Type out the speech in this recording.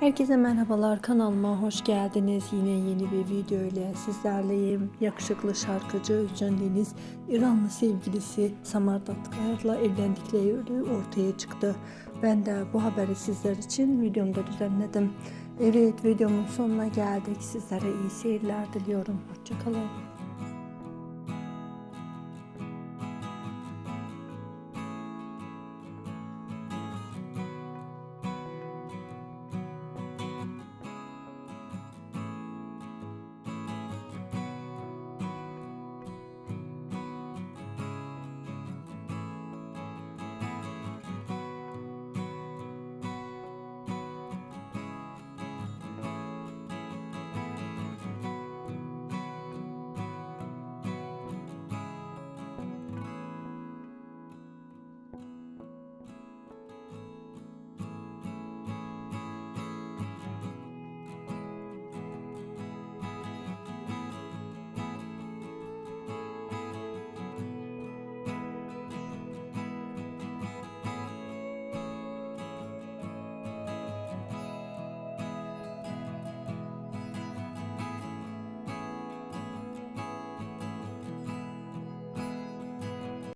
Herkese merhabalar kanalıma hoş geldiniz. Yine yeni bir video ile sizlerleyim. Yakışıklı şarkıcı Özcan Deniz, İranlı sevgilisi Samar Datkayar'la evlendikleri ortaya çıktı. Ben de bu haberi sizler için videomda düzenledim. Evet videomun sonuna geldik. Sizlere iyi seyirler diliyorum. Hoşçakalın.